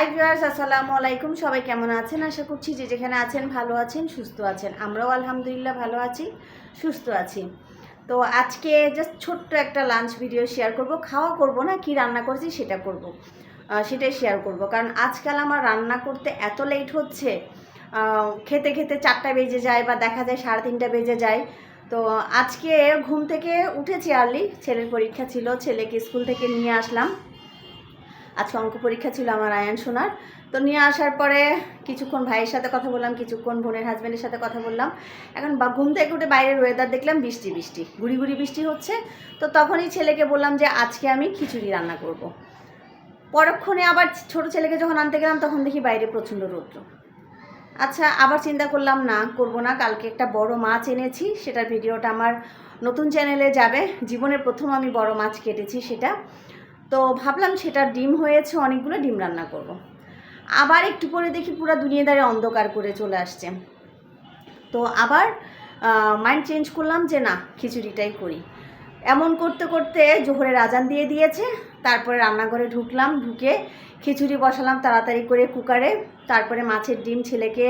Hi viewers, আসসালামু আলাইকুম। সবাই কেমন আছেন? আশা করছি যে যেখানে আছেন ভালো আছেন, সুস্থ আছেন। আমরাও আলহামদুলিল্লাহ ভালো আছি, সুস্থ আছি। তো আজকে জাস্ট ছোট্ট একটা লাঞ্চ ভিডিও শেয়ার করব। খাওয়া করব না, কি রান্না করেছি সেটা করব। সেটাই শেয়ার করব। কারণ আজকাল আমার রান্না করতে এত লেট হচ্ছে খেতে খেতে চারটা বেজে যায় বা দেখা যায় সাড়ে তিনটা বেজে যায়। তো আজকে ঘুম থেকে উঠেছি আর্লি ছেলের পরীক্ষা ছিল, ছেলেকে স্কুল থেকে নিয়ে আসলাম। আজকে অঙ্ক পরীক্ষা ছিল আমার আয়ান সোনার। তো নিয়ে আসার পরে কিছুক্ষণ ভাইয়ের সাথে কথা বললাম, কিছুক্ষণ বোনের হাজব্যান্ডের সাথে কথা বললাম। এখন বা ঘুম থেকে উঠে বাইরের ওয়েদার দেখলাম বৃষ্টি বৃষ্টি, গুড়ি গুড়ি বৃষ্টি হচ্ছে। তো তখনই ছেলেকে বললাম যে আজকে আমি খিচুড়ি রান্না করব। পরক্ষণে আবার ছোট ছেলেকে যখন আনতে গেলাম, তখন দেখি বাইরে প্রচণ্ড রৌদ্র। আচ্ছা আবার চিন্তা করলাম, না, করব না, কালকে একটা বড় মাছ এনেছি, সেটার ভিডিওটা আমার নতুন চ্যানেলে যাবে। জীবনের প্রথম আমি বড় মাছ কেটেছি সেটা। তো ভাবলাম সেটা ডিম হয়েছে, অনেকগুলো ডিম রান্না করব। আবার একটু পরে দেখি পুরো দুনিয়াদারে অন্ধকার করে চলে আসছে তো আবার মাইন্ড চেঞ্জ করলাম যে না, খিচুড়িটাই করি এমন করতে করতে জোহরের রাজান দিয়ে দিয়েছে, তারপরে রান্নাঘরে ঢুকলাম, ঢুকে খিচুড়ি বসালাম, তাড়াতাড়ি করে কুকারে তারপরে মাছের ডিম ছেলেকে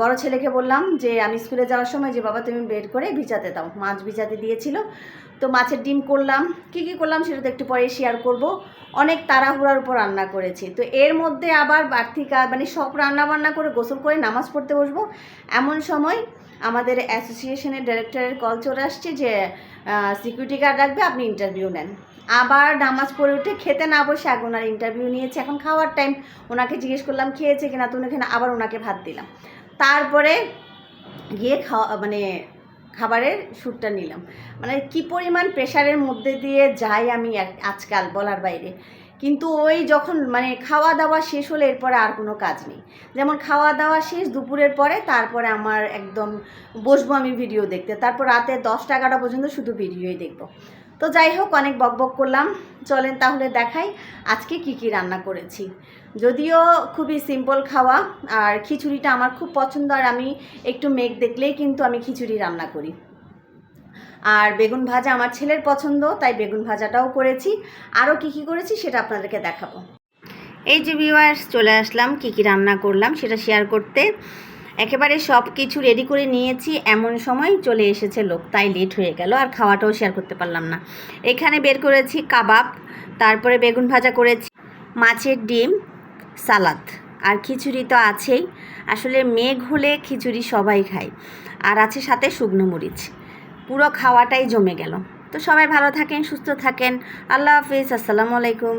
বড় ছেলেকে বললাম যে, আমি স্কুলে যাওয়ার সময় যে বাবা তুমি বের করে ভিজাতে দাও। মাছ ভিজাতে দিয়েছিল। তো মাছের ডিম করলাম। কী কী করলাম সেটা তো একটু পরে শেয়ার করব। অনেক তাড়াহুড়ার উপর রান্না করেছি। তো এর মধ্যে আবার কাজ মানে সব রান্না বান্না করে গোসল করে নামাজ পড়তে বসবো। এমন সময় আমাদের অ্যাসোসিয়েশনের ডাইরেক্টরের কল চলে আসছে যে সিকিউরিটি গার্ড রাখবে আপনি ইন্টারভিউ নেন। আবার নামাজ পড়ে উঠে খেতে না বসে আগে ওনার ইন্টারভিউ নিয়েছে। এখন খাওয়ার টাইম ওনাকে জিজ্ঞেস করলাম, খেয়েছে কিনা তুমি এখানে আবার ওনাকে ভাত দিলাম। তারপরে গিয়ে খাওয়া মানে খাবারের স্যুটটা নিলাম। মানে কি পরিমাণ প্রেশারের মধ্যে দিয়ে যাই আমি আজকাল বলার বাইরে। কিন্তু ওই যখন মানে খাওয়া দাওয়া শেষ হলে এরপরে আর কোনো কাজ নেই। যেমন খাওয়া দাওয়া শেষ, দুপুরের পরে তারপরে আমার একদম বসবো আমি ভিডিও দেখতে। তারপর রাতে দশটা, এগারোটা পর্যন্ত শুধু ভিডিওই দেখব। তো যাই হোক, অনেক বকবক করলাম। চলেন তাহলে দেখাই আজকে কি কি রান্না করেছি। যদিও খুবই সিম্পল খাওয়া, আর খিচুড়িটা আমার খুব পছন্দ, আর আমি একটু মেঘ দেখলেই কিন্তু আমি খিচুড়ি রান্না করি। আর বেগুন ভাজা আমার ছেলের পছন্দ, তাই বেগুন ভাজাটাও করেছি। আরও কি কি করেছি সেটা আপনাদেরকে দেখাবো। এই যে ভিউয়ার্স চলে আসলাম, কি কি রান্না করলাম সেটা শেয়ার করতে। একেবারে সব কিছু রেডি করে নিয়েছি, এমন সময় চলে এসেছে লোক, তাই লেট হয়ে গেল, আর খাওয়াটাও শেয়ার করতে পারলাম না। এখানে বের করেছি কাবাব, তারপরে বেগুন ভাজা করেছি, মাছের ডিম, সালাদ, আর খিচুড়ি তো আছেই। আসলে মেঘ হলে খিচুড়ি সবাই খায়, আর আছে সাথে শুকনো মরিচ। পুরো খাওয়াটাই জমে গেল। তো সবাই ভালো থাকেন সুস্থ থাকেন। আল্লাহ হাফিজ আসসালামু আলাইকুম।